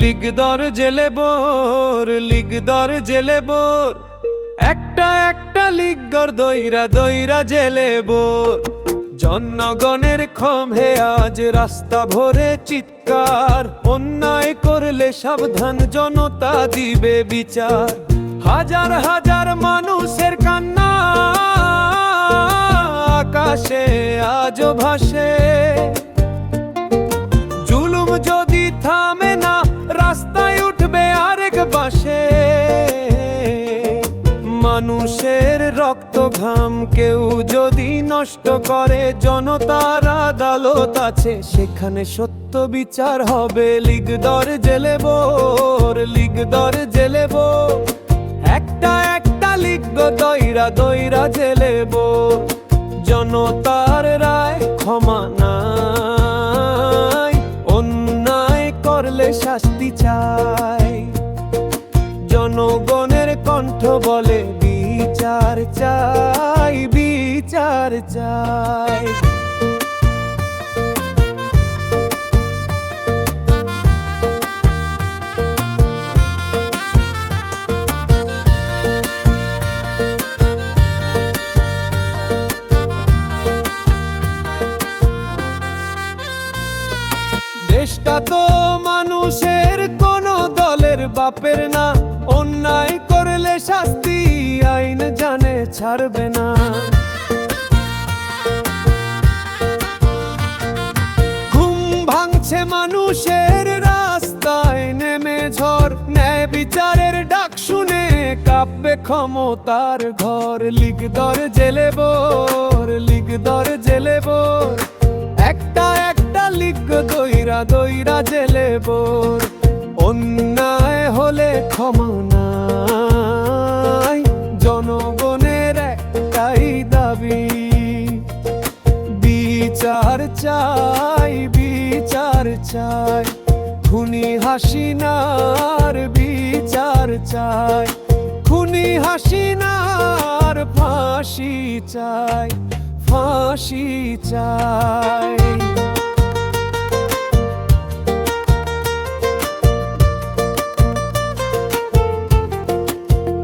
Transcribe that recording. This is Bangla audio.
লিগদর জেলে বোর, লিগদর জেলে বোর। একটা একটা লিগর দইরা দইরা জেলে বোর। জনগণের ক্ষোভে আজ রাস্তা ভরে চিৎকার। অন্যায় করলে সাবধান জনতা দিবে বিচার। হাজার হাজার মানুষের কান্না, আকাশে আজ ভাসে। মানুষের রক্ত ঘাম কেউ যদি নষ্ট করে, জনতার আদালত আছে। সেখানে সত্য বিচার হবে। লিগদর জেলে বোর লিগদর জেলে একটা একটা লিগ দইরা দইরা জেলে জনতার রায় ক্ষমা নাই, অন্যায় করলে শাস্তি চায় জনগণের কণ্ঠ বলে বিচার চাই বিচার চাই। দেশটা তো মানুষের কোন দলের বাপের না। অন্যায় করলে শাস্তি ছাড়বে না। ঘুম ভাঙছে মানুষের রাস্তায়, নেমে ঝড়, ন্যায় বিচারের ডাক শুনে কাঁপবে ক্ষমতার ঘর। লিগদর জেলে বোর লিগদর জেলে বোর। একটা একটা লিগ দইরা দইরা জেলে বোর। অন্যায় হলে ক্ষমা দাবি বিচার চাই বিচার চাই। খুনি হাসিনার বিচার চাই। খুনি হাসিনার ফাঁসি চাই ফাঁসি চাই।